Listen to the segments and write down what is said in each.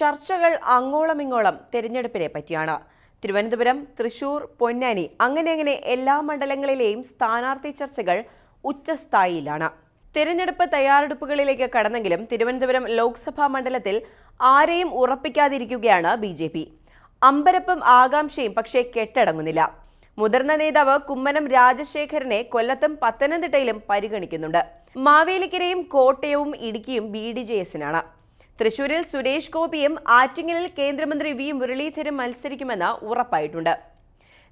ചർച്ചകൾ അങ്ങോളമിങ്ങോളം തിരഞ്ഞെടുപ്പിനെ പറ്റിയാണ്. തിരുവനന്തപുരം തൃശൂർ പൊന്നാനി അങ്ങനെ അങ്ങനെ എല്ലാ മണ്ഡലങ്ങളിലെയും സ്ഥാനാർത്ഥി ചർച്ചകൾ ഉച്ചസ്ഥായിയിലാണ്. തിരഞ്ഞെടുപ്പ് തയ്യാറെടുപ്പുകളിലേക്ക് കടന്നെങ്കിലും തിരുവനന്തപുരം ലോക്സഭാ മണ്ഡലത്തിൽ ആരെയും ഉറപ്പിക്കാതിരിക്കുകയാണ് ബി ജെ പി. അമ്പരപ്പും ആകാംക്ഷയും പക്ഷേ കെട്ടടങ്ങുന്നില്ല. മുതിർന്ന നേതാവ് കുമ്മനം രാജശേഖരനെ കൊല്ലത്തും പത്തനംതിട്ടയിലും പരിഗണിക്കുന്നുണ്ട്. മാവേലിക്കരയും കോട്ടയവും ഇടുക്കിയും ബി ഡി ജെ എസിനാണ്. തൃശൂരിൽ സുരേഷ് ഗോപിയും ആറ്റിങ്ങലിൽ കേന്ദ്രമന്ത്രി വി മുരളീധരും മത്സരിക്കുമെന്ന് ഉറപ്പായിട്ടുണ്ട്.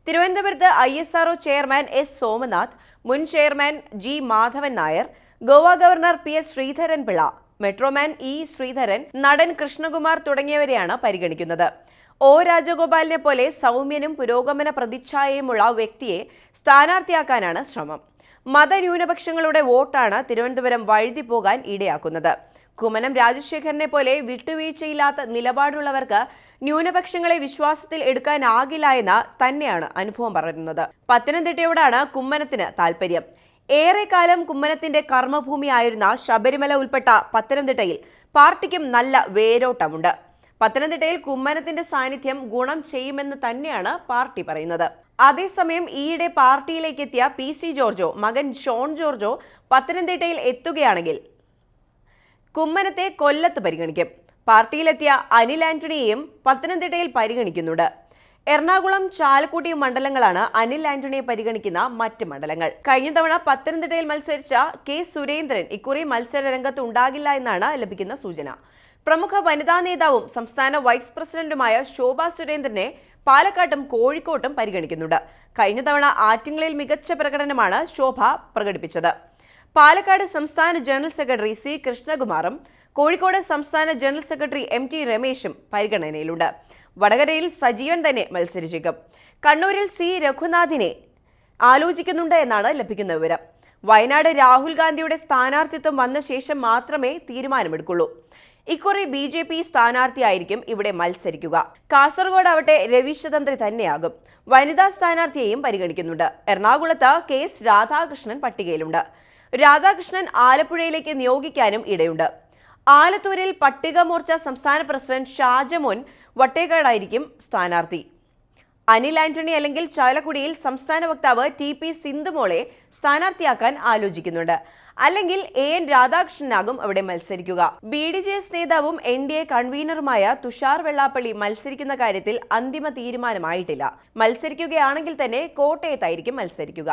തിരുവനന്തപുരത്ത് I S R O chairman S Somanath മുൻ chairman G Madhavan Nair Goa governor P S Sreedharan Pillai metro man E Sreedharan നടൻ കൃഷ്ണകുമാർ തുടങ്ങിയവരെയാണ് പരിഗണിക്കുന്നത്. ഒ രാജഗോപാലിനെ പോലെ സൗമ്യനും പുരോഗമന പ്രതിച്ഛായയുമുള്ള വ്യക്തിയെ സ്ഥാനാർത്ഥിയാക്കാനാണ് ശ്രമം. മതന്യൂനപക്ഷങ്ങളുടെ വോട്ടാണ് തിരുവനന്തപുരം വഴുതി പോകാൻ ഇടയാക്കുന്നത്. കുമ്മനം രാജശേഖരനെ പോലെ വിട്ടുവീഴ്ചയില്ലാത്ത നിലപാടുള്ളവർക്ക് ന്യൂനപക്ഷങ്ങളെ വിശ്വാസത്തിൽ എടുക്കാനാകില്ല എന്ന് തന്നെയാണ് അനുഭവം പറയുന്നത്. പത്തനംതിട്ടയോടാണ് കുമ്മനത്തിന് താല്പര്യം ഏറെക്കാലം കുമ്മനത്തിന്റെ കർമ്മഭൂമിയായിരുന്ന ശബരിമല ഉൾപ്പെട്ട പത്തനംതിട്ടയിൽ പാർട്ടിക്കും നല്ല വേരോട്ടമുണ്ട്. പത്തനംതിട്ടയിൽ കുമ്മനത്തിന്റെ സാന്നിധ്യം ഗുണം ചെയ്യുമെന്ന് തന്നെയാണ് പാർട്ടി പറയുന്നത്. അതേസമയം ഈയിടെ പാർട്ടിയിലേക്ക് എത്തിയ പി സി ജോർജോ മകൻ ഷോൺ ജോർജോ പത്തനംതിട്ടയിൽ എത്തുകയാണെങ്കിൽ കുമ്മനത്തെ കൊല്ലത്ത് പരിഗണിക്കും. പാർട്ടിയിലെത്തിയ അനിൽ ആന്റണിയെയും പത്തനംതിട്ടയിൽ പരിഗണിക്കുന്നുണ്ട്. എറണാകുളം ചാലക്കുടി മണ്ഡലങ്ങളാണ് അനിൽ ആന്റണിയെ പരിഗണിക്കുന്ന മറ്റ് മണ്ഡലങ്ങൾ. കഴിഞ്ഞ തവണ പത്തനംതിട്ടയിൽ മത്സരിച്ച കെ സുരേന്ദ്രൻ ഇക്കുറി മത്സര രംഗത്ത് ഉണ്ടാകില്ല എന്നാണ് ലഭിക്കുന്ന സൂചന. പ്രമുഖ വനിതാ നേതാവും സംസ്ഥാന വൈസ് പ്രസിഡന്റുമായ ശോഭ സുരേന്ദ്രനെ പാലക്കാട്ടും കോഴിക്കോട്ടും പരിഗണിക്കുന്നുണ്ട്. കഴിഞ്ഞ തവണ ആറ്റിങ്ങലിൽ മികച്ച പ്രകടനമാണ് ശോഭ പ്രകടിപ്പിച്ചത്. പാലക്കാട് സംസ്ഥാന ജനറൽ സെക്രട്ടറി സി കൃഷ്ണകുമാറും കോഴിക്കോട് സംസ്ഥാന ജനറൽ സെക്രട്ടറി എം ടി രമേശും പരിഗണനയിലുണ്ട്. വടകരയിൽ സജീവൻ തന്നെ മത്സരിച്ചേക്കും. കണ്ണൂരിൽ സി രഘുനാഥിനെ ആലോചിക്കുന്നുണ്ട് എന്നാണ് ലഭിക്കുന്ന വിവരം. വയനാട് രാഹുൽ ഗാന്ധിയുടെ സ്ഥാനാർത്ഥിത്വം വന്ന ശേഷം മാത്രമേ തീരുമാനമെടുക്കുള്ളൂ. ഇക്കുറി ബി ജെ പി സ്ഥാനാർത്ഥിയായിരിക്കും ഇവിടെ മത്സരിക്കുക. കാസർഗോഡ് ആവട്ടെ രവിശതന്ത്രി തന്നെയാകും. വനിതാ സ്ഥാനാർത്ഥിയെയും പരിഗണിക്കുന്നുണ്ട്. എറണാകുളത്ത് കെ എസ് രാധാകൃഷ്ണൻ പട്ടികയിലുണ്ട്. രാധാകൃഷ്ണൻ ആലപ്പുഴയിലേക്ക് നിയോഗിക്കാനും ഇടയുണ്ട്. ആലത്തൂരിൽ പട്ടികമോർച്ച സംസ്ഥാന പ്രസിഡന്റ് ഷാജമോൻ വട്ടേക്കാടായിരിക്കും സ്ഥാനാർത്ഥി. അനിൽ ആന്റണി അല്ലെങ്കിൽ ചാലക്കുടിയിൽ സംസ്ഥാന വക്താവ് ടി പി സിന്ധുമോളെ സ്ഥാനാർത്ഥിയാക്കാൻ ആലോചിക്കുന്നുണ്ട്. അല്ലെങ്കിൽ എ എൻ രാധാകൃഷ്ണനാകും അവിടെ മത്സരിക്കുക. ബി ഡി ജെ എസ് നേതാവും എൻ ഡി എ കൺവീനറുമായ തുഷാർ വെള്ളാപ്പള്ളി മത്സരിക്കുന്ന കാര്യത്തിൽ അന്തിമ തീരുമാനമായിട്ടില്ല. മത്സരിക്കുകയാണെങ്കിൽ തന്നെ കോട്ടയത്തായിരിക്കും മത്സരിക്കുക.